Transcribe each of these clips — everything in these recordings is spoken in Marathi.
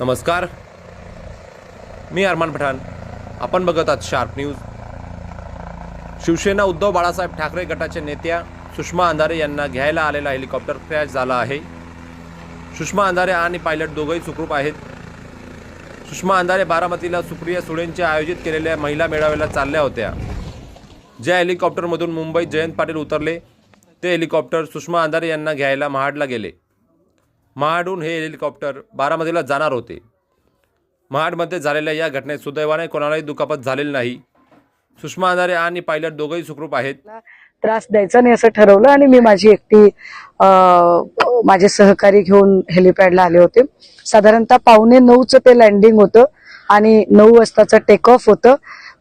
नमस्कार. मी अरमान पठाण. आपण बघत आहात शार्प न्यूज. शिवसेना उद्धव बाळासाहेब ठाकरे गटाच्या नेत्या सुषमा अंधारे यांना घ्यायला आलेला हेलिकॉप्टर क्रॅश झाला आहे. सुषमा अंधारे आणि पायलट दोघंही सुखरूप आहेत. सुषमा अंधारे बारामतीला सुप्रिया सुळेंच्या आयोजित केलेल्या महिला मेळाव्याला चालल्या होत्या. ज्या हेलिकॉप्टरमधून मुंबईत जयंत पाटील उतरले ते हेलिकॉप्टर सुषमा अंधारे यांना घ्यायला महाडला गेले. महाडहून हे हेलिकॉप्टर बारामतीला जाणार होते. महाडमध्ये झालेल्या या घटनेत सुदैवाने कोणालाही दुखापत झालेली नाही. सुषमा आधारे आणि पायलट दोघंही सुखरूप आहेत. त्रास द्यायचा नाही असं ठरवलं आणि मी माझी एकटी माझे सहकारी घेऊन हेलिपॅडला आले होते. साधारणतः पावणे नऊचं ते लँडिंग होतं आणि नऊ वाजताचं टेक ऑफ होतं.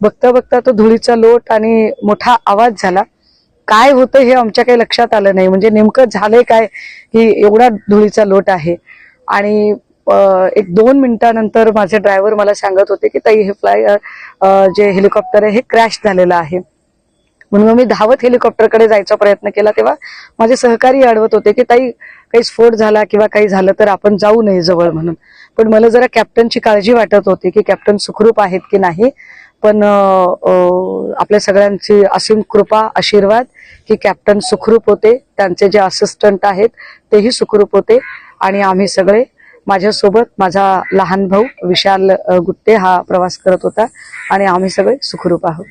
बघता बघता तो धुळीचा लोट आणि मोठा आवाज झाला. काय होतं हे आमच्या काही लक्षात आलं नाही. म्हणजे नेमकं झालंय काय की एवढा धुळीचा लोट आहे. आणि एक दोन मिनिटानंतर माझे ड्रायव्हर मला सांगत होते की ताई हे फ्लाय जे हेलिकॉप्टर आहे हे क्रॅश झालेलं आहे. म्हणून मी धावत हेलिकॉप्टरकडे जायचा प्रयत्न केला. तेव्हा माझे सहकारी अडवत होते की ताई काही स्फोट झाला किंवा काही झालं तर आपण जाऊ नये जवळ म्हणून. पण मला जरा कॅप्टनची काळजी वाटत होती की कॅप्टन सुखरूप आहेत की नाही? पण आपल्या सगळ्यांची असीम कृपा आशीर्वाद की कॅप्टन सुखरूप होते त्यांचे जे असिस्टंट आहेत तेही सुखरूप होते आणि आम्ही सगळे माझ्यासोबत माझा लहान भाऊ विशाल गुट्टे हा प्रवास करत होता आणि आम्ही सगळे सुखरूप आहोत.